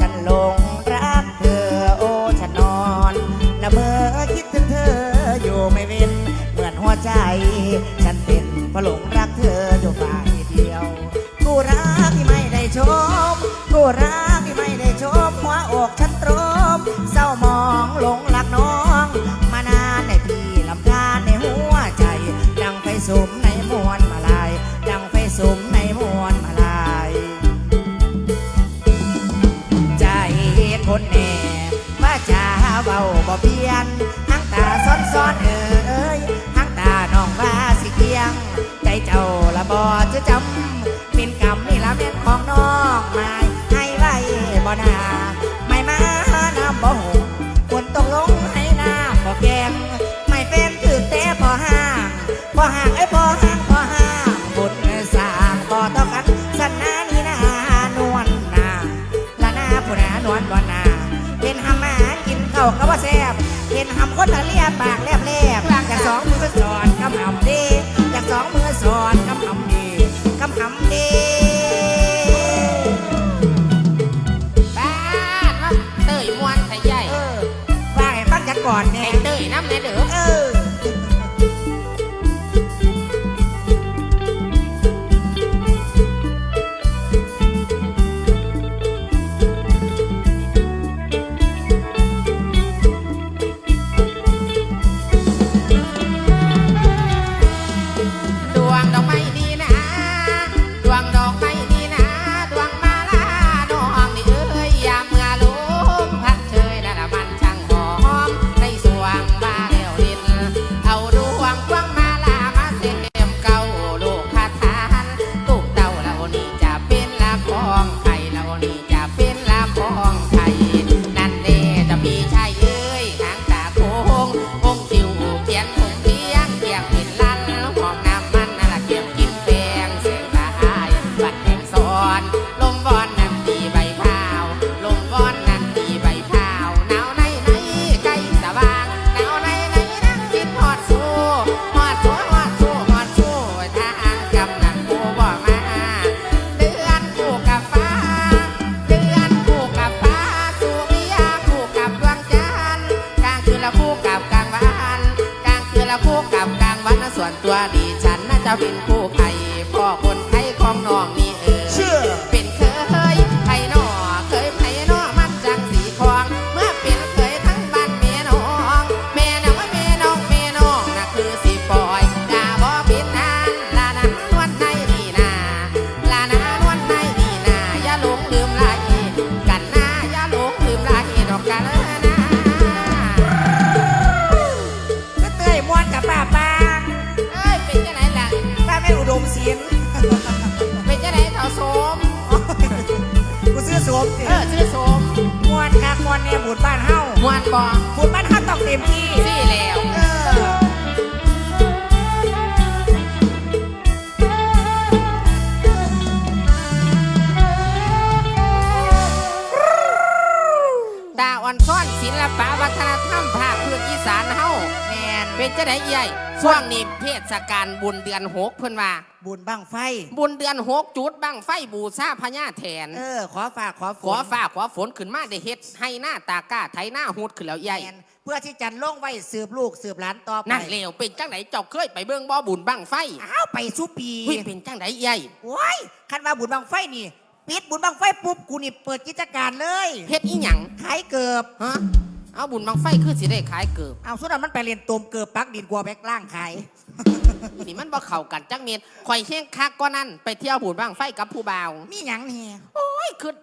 ฉันหลงรักเธอโอ้ฉันนอนละเมอคิดถึงเธออยู่ไม่เว้นเหมือนหัวใจ ฉันเป็นเพราะหลงรักเธออยู่ฝ่ายเดียว กูรักที่ไม่ได้ชมกูรัก จะจำเป็นกรรมนี่ละแม่นของน้องม่ให้ไว้บ่นาไม่มาน้ำบ่หงฝนตกลงให้น้ำบ่แกงไม่เป็นถือแต่พอห่างพอห่างไอ้พอห่างพอห่างบุญสร้างบ่ต่อกันสันนานี่นานวลนาละหน้าผู้หนานวลบอนาเห็นหำหมากินข้าวก็ว่าแซ่บเห็นหำคนทะเลียปาก เป็นคู่ใครพ่อคนไทยของน้องนี่เออ เชื่อ เป็นเคยไทยนอเคยไทยนอมันจังสีคลอง เมื่อเป็นเคยทั้งบ้านแม่น้อง แม่น่ะว่าแม่น้องแม่น้องน่ะคือสิปล่อยกาบ่เป็นนานลานานวลในนี่นาลานานวลในนี่นาอย่าหลงลืมไหลกัน เป็นจังไหนเท่าโสมกูซื้อสวมสิเออชื่อโสมมวนคักมวนเนี่ยบุญบ้านเฮามวนบ่บุญบ้านเฮาต้องเต็มที่สี่แล้วเออดาอ่อนซ่อนศิลปะวัฒนธรรมภาคพื้นอีสานเฮาแมน เป็นจะได้ใหญ่ช่วงนี้เทศกาลบุญเดือนหกเพิ่นว่า บุญบ้างไฟ บุญเดือนหกจุดบังไฟบูชาพญาแถน เออ ขอฝากขอฝขอนฟ้าขอฝนขึ้นมาได้เฮ็ดให้หน้าตาก้าไถหน้าหูดขึ้นแล้วใหญ่แมนเพื่อที่จะล่งไว้สืบลูกสืบหลานต่อไปนั่นเลวเป็นจังไหนเจ้าเคยไปเบิ่งบ่บุญบังไฟอ้าวไปสุปีเฮ้ยเป็นจังไหนใหญ่โอ้ยคันว่าบุญบ้างไฟนี่ปิดบุญบ้างไฟปุ๊บกูนี่เปิดกิจการเลยเฮ็ดอีหยังขายเกือบฮะ เอาบุญบังไฟคือสิได้ขายเกือบเอาสุดนั้นมันไปเรียนตมเกือบปักดินกลัวแบกล่างขายนี่มันบ่เข้ากันจังเม็ดข่อยเฮียงคักกว่านั้นไปเที่ยวบุญบังไฟกับผู้บ่าวมีหยังนี่โอ้ยคือ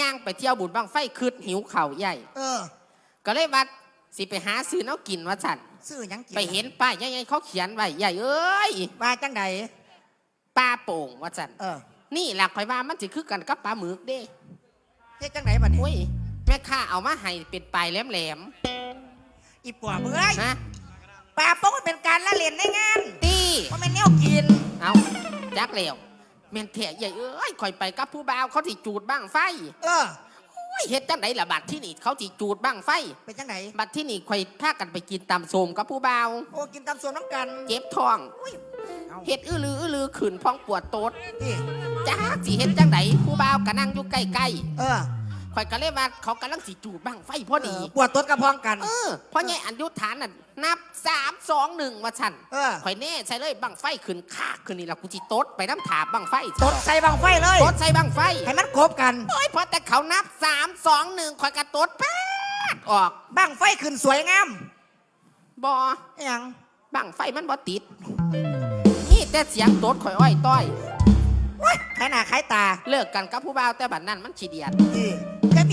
ย่างไปเที่ยวบุญบังไฟคืดหิวเข่าวใหญ่ เออ ก็เลยว่าสิไปหาซื้อแน้กินว่าฉันซื้อหยังกินไปเห็นป้ายใหญ่ๆเขาเขียนไว้ใหญ่เอ้ยว่าจังใดปลาโป่งว่าฉันเออ นี่แหละข่อยว่ามันสิคือกันกับปลาหมึกเด้เฮ็ดจังใดบัดนี้โอ้ย แม่ค้าเอามาให้เป็นปลายแหลมอีปัวเมื่อยๆนะปลาโป้งมันเป็นการละเล่นในงานตีเพราะมันแนวกินเอาจักแล้วแม่นแท้ใหญ่เอ้ยข่อยไปกับผู้บ่าวเขาสิจูดบ้างไฟเออโอ้ยเฮ็ดจังไดล่ะบัดที่นี่เขาสิจูดบ้างไฟ เป็นจังใดบัดที่นี่ข่อยพากันไปกินตำโสมกับผู้บ่าวโอ้กินตำส่วนน้ำกันเจ็บท้องอุ้ยเอาเฮ็ดอื้อลืออื้อลือขืนพ้องปวดโตดที่จ้าสิเฮ็ดจังไดผู้บ่าวก็นั่งอยู่ใกล้เออๆ ข่อยก็เลยว่าเขากำลังสิจูดบังไฟพอดีเออปวดตดกระพองกัน เออพ่อใหญ่อันยุทธานน่ะนับสามสองหนึ่งว่าฉันเออ ข่อยแน่ใช่เลยบังไฟขึ้นคากขึ้นนี่ละกูจิตดไปน้ำถาบังไฟตดใส่บังไฟเลย ตดใส่บังไฟให้มันครบกัน โอ้ยพอแต่เขานับสามสองหนึ่งข่อยกระตดแป๊ดออกบังไฟขึ้นสวยงามบออหยังบังไฟมันบ่ติด นี่แต่เสียงตดข่อยอ้อยต้อยว้ยขายหน้าขายตาเลิกกันกับผู้บ่าวแต่บัดนั้นมันขี้เดียดที่แก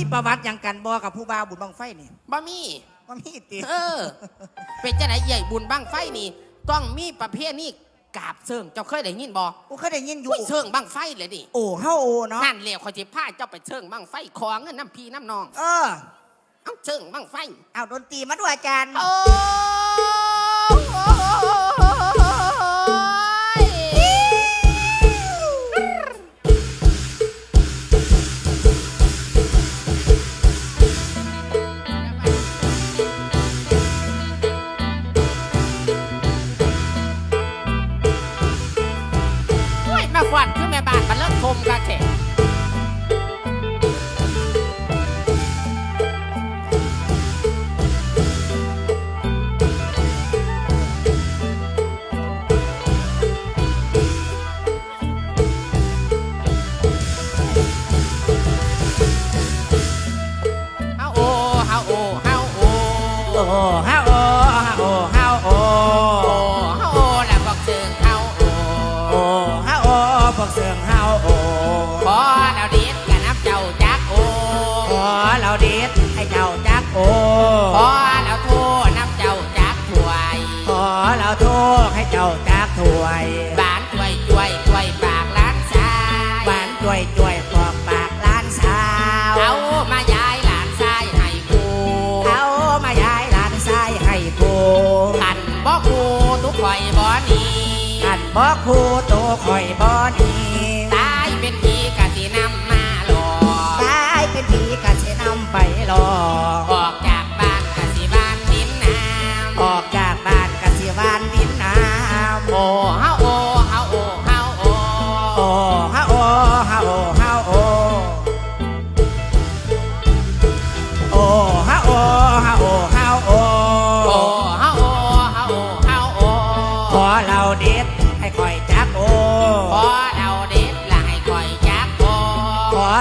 มีประวัติหยังกันบอกับผู้บ่าวบุญบังไฟนี่บ่มี ว่ามีติเออ เป็นจะไหนใหญ่บุญบังไฟนี่ ต้องมีประเภทนี้กราบเชิงเจ้าเคยได้ยินบ่กูเคยได้ยินอยู่ อุ้ยเชิงบังไฟเลยดิโอ้เฮาโอเนาะนั่นแหละคอยจะพาเจ้าไปเชิงบังไฟขอเงินน้ำพีน้ำนองเออ เอ้าเชิงบังไฟ เอาดนตรีมาด้วยอาจารย์ โอ้ย โบอกครูโตคอยบ่หนีตายเป็นผีกะสินำมาหลอกตายเป็นผีกะเชนำไปรอออกจากบ้านกะสิบ้านดินน้ำออกจากบ้านกะสิวานดินน้ำโอเฮา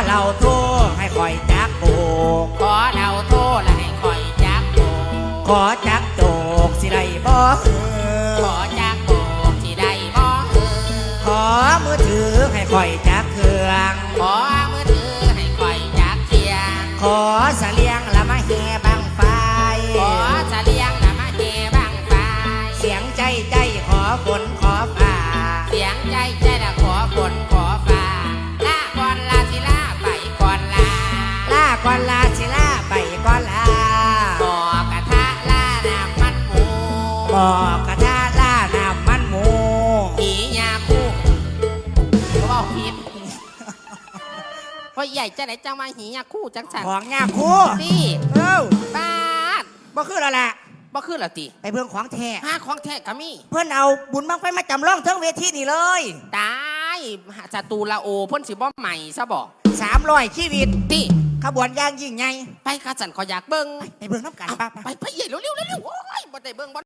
เราโทษให้คอยจักโบขอเราโทษละให้คอยจักโบขอจ ก่อนลาสิลาไปก่อนลาหมอกระทะลาน้ำมันหมูบอกกระทะลาน้ำมันหมูหียาคู่เขาบอกผิดว่าใหญ่จะไหนจังมาหียาคู่จังสันของยาคูตีเอ้าบ้านบ่คือแล้วแหละบ่คือละติไปเบิ่งของแท้หาของแท้ก็มีเพื่อนเอาบุญบังไฟมาจำลองเทั้งเวทีนี่เลยตายจตูลาโอพ่นสิบ่ใหม่ซะบอกสามร้อยชีวิตตี ขบวนย่างยิ่งใหญ่ไปข้าสันขออยากเบิ่งไปเบิ่งน้ำกันเอาป้าไปไปใหญ่เร็วๆเร็วๆโอ้ยบ่ได้เบิ่งบ่